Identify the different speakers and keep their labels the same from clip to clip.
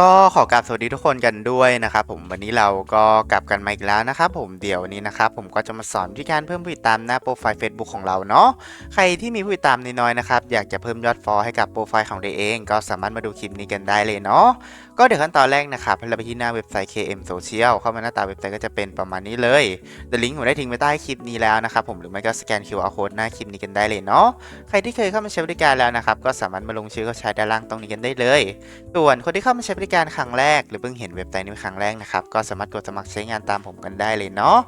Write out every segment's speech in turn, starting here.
Speaker 1: ก็ขอกราบสวัสดีทุกคนกันด้วยนะครับผมวันนี้เราก็กลับกันมาอีกแล้วนะครับผมเดี๋ยวนี้นะครับผมก็จะมาสอนวิธีการเพิ่มผู้ติดตามหน้าโปรไฟล์ Facebook ของเราเนาะใครที่มีผู้ติดตามน้อยๆนะครับอยากจะเพิ่มยอดฟอลให้กับโปรไฟล์ของตัวเอง ก็สามารถมาดูคลิปนี้กันได้เลยเนาะก็เดี๋ยวขั้นตอนแรกนะครับให้เราไปที่หน้าเว็บไซต์ KM Social เข้ามาหน้าตาเว็บไซต์ก็จะเป็นประมาณนี้เลยเดี๋ยวลิงก์ผมได้ทิ้งไว้ใต้คลิปนี้แล้วนะครับผมหรือไม่ก็สแกน QR code หน้าคลิปนี้กันได้เลยเนาะใครที่เคยเข้ามาใช้บริการแล้วนะครับก็สามารถมาลงชื่อเข้าใช้ด้านล่างตรงนี้กันได้เลย ส่วนคนที่เข้ามาใช้บริการครั้งแรก หรือเพิ่งเห็นเว็บไซต์นี้เป็นครั้งแรกนะครับ ก็สามารถกดสมัครใช้งานตามผมกันได้เลยเนาะ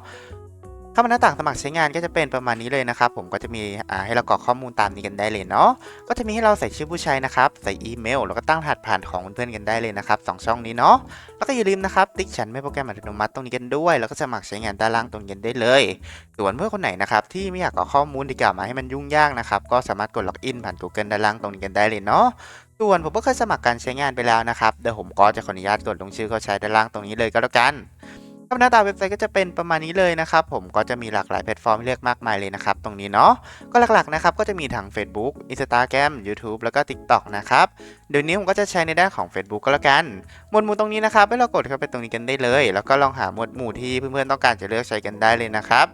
Speaker 1: เข้ามาหน้าต่างสมัครใช้งานก็จะเป็นประมาณนี้เลยนะครับ ผมก็จะมีให้เรากรอกข้อมูลตามนี้กันได้เลยเนาะก็จะมีให้เราใส่ชื่อผู้ใช้นะครับ ใส่อีเมล แล้วก็ตั้งรหัสผ่านของเพื่อนๆกันได้เลยนะครับสองช่องนี้เนาะแล้วก็อย่าลืมนะครับติ๊กฉันไม่โปรแกรมอัตโนมัติตรงนี้กันด้วย แล้วก็สมัครใช้งานด้านล่างตรงนี้ได้เลยส่วนเพื่อนคนไหนนะครับที่ไม่อยากกรอกข้อมูลที่กล่าวมาให้มันยุ่งยากนะครับก็สามารถกดล็อกอินผ่าน Google ด้านล่างตรงนี้กันได้เลยเนาะ ส่วนผมก็เคยสมัครการใช้งานไปแล้วนะครับ เดี๋ยวผมก็จะขออนุญาตกดลงชื่อเข้าใช้ด้านล่างตรงนี้เลยก็แล้วกันหน้าตาเว็บไซต์ก็จะเป็นประมาณนี้เลยนะครับ ผมก็จะมีหลากหลายแพลตฟอร์มให้เลือกมากมายเลยนะครับ ตรงนี้เนาะก็หลักๆนะครับก็จะมีทั้ง Facebook Instagram YouTube แล้วก็ TikTok นะครับเดี๋ยวนี้ผมก็จะใช้ในด้านของ Facebook ก็แล้วกัน หมวดหมู่ตรงนี้นะครับให้เรากดเข้าไปตรงนี้กันได้เลย แล้วก็ลองหาหมวดหมู่ที่เพื่อนๆต้องการจะเลือกใช้กันได้เลยนะครับ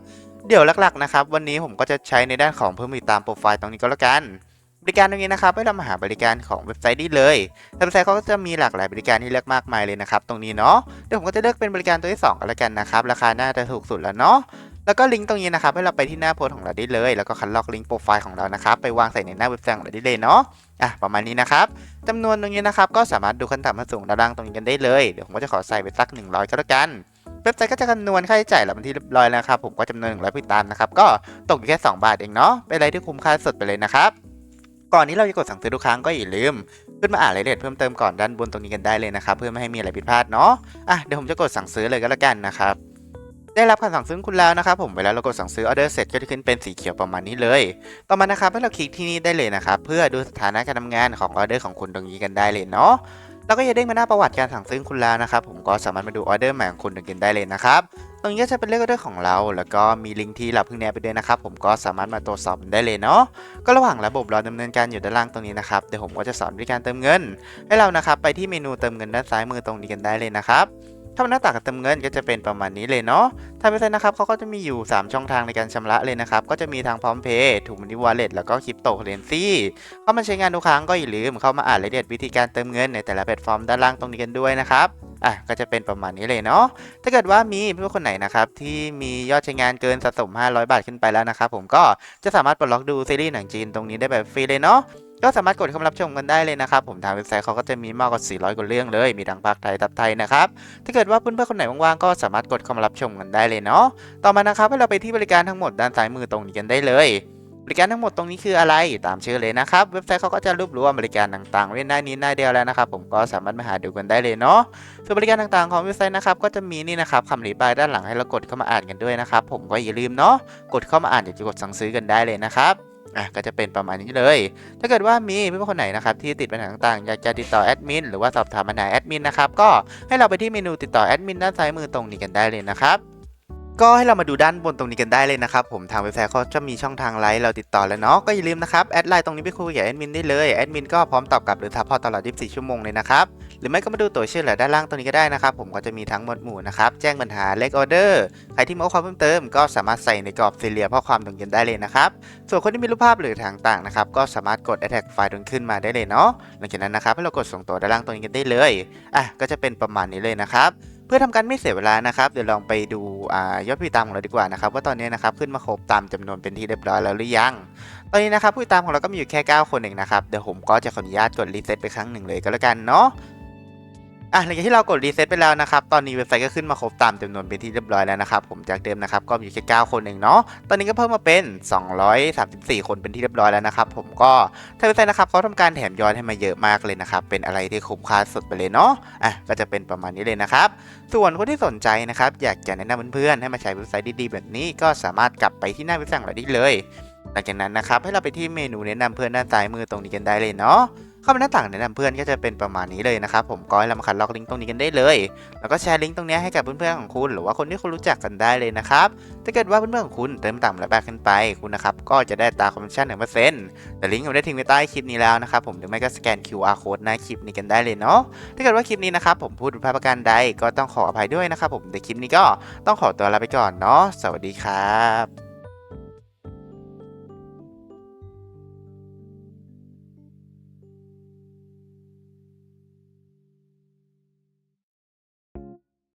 Speaker 1: เดี๋ยวหลักๆนะครับวันนี้ผมก็จะใช้ในด้านของเพิ่มติดตามโปรไฟล์ตรงนี้ก็แล้วกัน บริการตรงนี้นะครับให้เรามาหาบริการของเว็บไซต์นี้เลยเว็บไซต์เขาก็จะมีหลากหลายบริการที่เลือกมากมายเลยนะครับ ตรงนี้เนาะเดี๋ยวผมก็จะเลือกเป็นบริการตัวที่2กันแล้วกันนะครับ ราคาน่าจะถูกสุดแล้วเนาะแล้วก็ลิงก์ตรงนี้นะครับให้เราไปที่หน้าโพสของเราได้เลย แล้วก็คัดลอกลิงก์โปรไฟล์ของเรานะครับไปวางใส่ในหน้าเว็บไซต์ของเราได้เลยเนาะอะประมาณนี้นะครับจำนวนตรงนี้นะครับก็สามารถดูขั้นต่ำขั้นสูงด้านล่างตรงนี้กันได้เลยเดี๋ยวผมก็จะขอใส่ไปสัก 100 ก็แล้วกันเว็บไซต์ก็จะคำนวณค่าใช้จ่ายแล้วเป็นที่เรียบร้อยแล้วครับผมก็จำนวนหนึ่งร้อยผู้ติตามนะครับก็ตกอยู่แค่ 2 บาทเองเนาะเป็นอะไรที่คุ้มค่าสุดไปเลยนะครับ ก่อนที่เราจะกดสั่งซื้อทุกครั้งก็อย่าลืม ขึ้นมาอ่านรายละเอียดเพิ่มเติมก่อนด้านบนตรงนี้กันได้เลยนะครับเพื่อไม่ให้มีอะไรผิดพลาดเนาะอะเดี๋ยวผมจะกดสั่งซื้อเลยก็แล้วกันนะครับได้รับคำสั่งซื้อคุณแล้วนะครับผมเวลาเรากดสั่งซื้อออเดอร์เสร็จก็จะขึ้นเป็นสีเขียวประมาณนี้เลย ต่อมานะครับให้เราคลิกที่นี่ได้เลยนะครับเพื่อดูสถานะการทำงานของออเดอร์ของคุณตรงนี้กันได้เลยเนาะ แล้วก็อย่าเด้งมาหน้าประวัติการสั่งซื้อคุณแล้วนะครับผมก็สามารถมาดูออเดอร์ใหม่ของคุณตรงกินได้เลยนะครับตรงนี้ก็จะเป็นเลขออเดอร์ของเรา แล้วก็มีลิงก์ที่เราเพิ่งแนบไปด้วยนะครับผมก็สามารถมาตรวจสอบได้เลยเนาะก็ระหว่างระบบรอดำเนินการอยู่ด้านล่างตรงนี้นะครับเดี๋ยวผมก็จะสอนวิธีการเติมเงิน ให้เรานะครับไปที่เมนูเติมเงินด้านซ้ายมือตรงนี้กันได้เลยนะครับ ถ้ามันหน้าต่างการเติมเงินก็จะเป็นประมาณนี้เลยเนาะทางเว็บไซต์นะครับเขาก็จะมีอยู่ 3 ช่องทางในการชำระเลยนะครับ ก็จะมีทางพร้อมเพย์ถูกมันนี่วอลเล็ตแล้วก็คริปโตเคอเรนซีเข้ามาใช้งานทุกครั้งก็อย่าลืมเข้ามาอ่านรายละเอียดวิธีการเติมเงินในแต่ละแพลตฟอร์มด้านล่างตรงนี้กันด้วยนะครับอะก็จะเป็นประมาณนี้เลยเนาะ ถ้าเกิดว่ามีเพื่อนคนไหนนะครับที่มียอดใช้งานเกินสะสม 500 บาทขึ้นไปแล้วนะครับผมก็จะสามารถปลดล็อกดูซีรีส์หนังจีนตรงนี้ได้แบบฟรีเลยเนาะ ก็สามารถกดเข้ามารับชมกันได้เลยนะครับ ผมทางเว็บไซต์เขาก็จะมีมากกว่า 400 กว่าเรื่องเลย มีทั้งภาคไทยทับไทยนะครับ ถ้าเกิดว่าเพื่อนๆคนไหนว่างๆ ก็สามารถกดเข้ามารับชมกันได้เลยเนาะ ต่อมานะครับให้เราไปที่บริการทั้งหมดด้านซ้ายมือตรงนี้กันได้เลย บริการทั้งหมดตรงนี้คืออะไร ตามชื่อเลยนะครับ เว็บไซต์เขาก็จะรวบรวมบริการต่างๆไว้นหน้านี้หน้าเดียวแล้วนะครับ ผมก็สามารถมาหาดูกันได้เลยเนาะ ส่วนบริการต่างๆของเว็บไซต์นะครับก็จะมีนี่นะครับคำอธิบายด้านหลังให้เรากดเข้ามาอ่านกันด้วยนะครับ ผมก็อย่าลืมเนาะ กดเข้ามาอ่านเดี๋ยวจะกดสั่งซื้อกันได้เลยนะครับ อะก็จะเป็นประมาณนี้เลย ถ้าเกิดว่ามีเพื่อนๆคนไหนนะครับที่ติดปัญหาต่างๆ อยากจะติดต่อแอดมินหรือว่าสอบถามปัญหาแอดมินนะครับ ก็ให้เราไปที่เมนูติดต่อแอดมินด้านซ้ายมือตรงนี้กันได้เลยนะครับ ก็ให้เรามาดูด้านบนตรงนี้กันได้เลยนะครับผมทางเว็บไซต์เขาจะมีช่องทางไลน์เราติดต่อแล้วเนาะก็อย่าลืมนะครับแอดไลน์ตรงนี้ไปคุยกับแอดมินได้เลยแอดมินก็พร้อมตอบกลับหรือทักพอตลอด 24 ชั่วโมงเลยนะครับหรือไม่ก็มาดูตัวชื่อเหลือด้านล่างตรงนี้ก็ได้นะครับผมก็จะมีทั้งหมดหมู่นะครับแจ้งปัญหาเลขออเดอร์ใครที่มาขอความเพิ่มเติม ก็สามารถใส่ในกรอบสี่เหลี่ยมข้อความตรงนี้ได้เลยนะครับส่วนคนที่มีรูปภาพหรือทางต่างนะครับก็สามารถกด attach ไฟล์ตรงขึ้นมาได้เลยเนาะหลังจากนั้นนะครับให้เรากดส่งตัวด้านล่างตรงนี้กันได้เลยอะก็จะเป็นประมาณนี้เลยนะครับ พื่อทำการไม่เสียเวลานะครับ เดี๋ยวลองไปดูอยอดผู้ติดตามของเราดีกว่านะครับว่าตอนนี้นะครับขึ้นมาครบตามจำนวนเป็นที่เรียบร้อยแล้วหรือยัง ตอนนี้นะครับผู้ติดตามของเราก็มีอยู่แค่ 9 คนเองนะครับเดี๋ยวผมก็จะขออนุญาตกดรีเซ็ตไปครั้งหนึ่งเลยก็แล้วกันเนาะ อะหลังจากที่เรากดรีเซ็ตไปแล้วนะครับตอนนี้เว็บไซต์ก็ขึ้นมาครบตามจำนวนเป็นที่เรียบร้อยแล้วนะครับผมจากเดิมนะครับก็มีอยู่แค่9คนเองเนาะตอนนี้ก็เพิ่มมาเป็น 234 คนเป็นที่เรียบร้อยแล้วนะครับผมก็ทางเว็บไซต์นะครับเขาทำการแถมย้อดให้มาเยอะมากเลยนะครับเป็นอะไรที่คุ้มค่าสุดไปเลยเนาะอะก็จะเป็นประมาณนี้เลยนะครับส่วนคนที่สนใจนะครับอยากจะแนะนำเพื่อนๆให้มาใช้เว็บไซต์ดีๆแบบนี้ก็สามารถกลับไปที่หน้าเว็บไซต์ของเราได้เลย หลังจากนั้นนะครับให้เราไปที่เมนูแนะนำเพื่อนด้านซ้ายมือตรงนี้กันได้เลยเนาะ เข้ามาหน้าต่างแนะนำเพื่อนก็จะเป็นประมาณนี้เลยนะครับผมก็ให้เรามาคัดลอกลิงก์ตรงนี้กันได้เลย แล้วก็แชร์ลิงก์ตรงนี้ให้กับเพื่อนๆของคุณ หรือว่าคนที่คุณรู้จักกันได้เลยนะครับถ้าเกิดว่าเพื่อนๆของคุณเติมต่ำและแบกขึ้นไปคุณนะครับก็จะได้ตาคอมมิชชั่นหนึ่งเปอร์เซ็นต์แต่ลิงก์ผมได้ทิ้งไว้ใต้คลิปนี้แล้วนะครับผมหรือไม่ก็สแกน QR code หน้าคลิปนี้กันได้เลยเนาะถ้าเกิดว่าคลิปนี้นะครับผมพูดผิดพลาดประการใดก็ต้องขออภัยด้วยนะครับผมแต่คลิปนี้ก็ต้องขอตัวลาไปก่อนเนาะสวัสดีครับ